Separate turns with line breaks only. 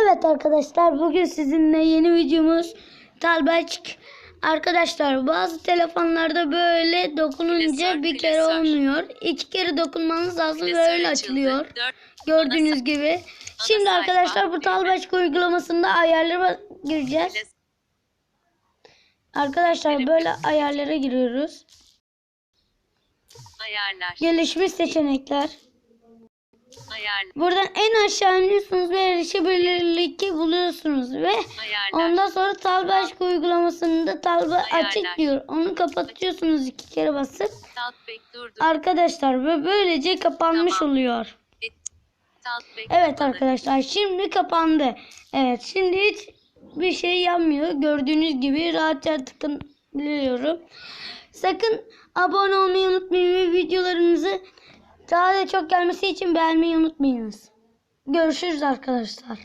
Evet arkadaşlar bugün sizinle yeni videomuz Talbaçk. Arkadaşlar bazı telefonlarda böyle dokununca bir kere olmuyor. İki kere dokunmanız lazım ve öyle açılıyor. Gördüğünüz gibi. Şimdi arkadaşlar bu Talbaçk uygulamasında ayarlara gireceğiz. Arkadaşlar böyle ayarlara giriyoruz.
Ayarlar.
Gelişmiş seçenekler.
Ayarlar.
Buradan en aşağı iniyorsunuz ve erişebilirlik buluyorsunuz ve
Ayarlar.
ondan sonra Talbaşk uygulamasında Talba
Ayarlar.
açık diyor. Onu kapatıyorsunuz iki kere basıp. Arkadaşlar ve böylece kapanmış
Tamam.
oluyor. Evet arkadaşlar şimdi kapandı. Evet şimdi hiç bir şey yapmıyor. Gördüğünüz gibi rahatça tıklıyorum. Sakın abone olmayı unutmayın ve videolarımızı daha da çok gelmesi için beğenmeyi unutmayınız. Görüşürüz arkadaşlar.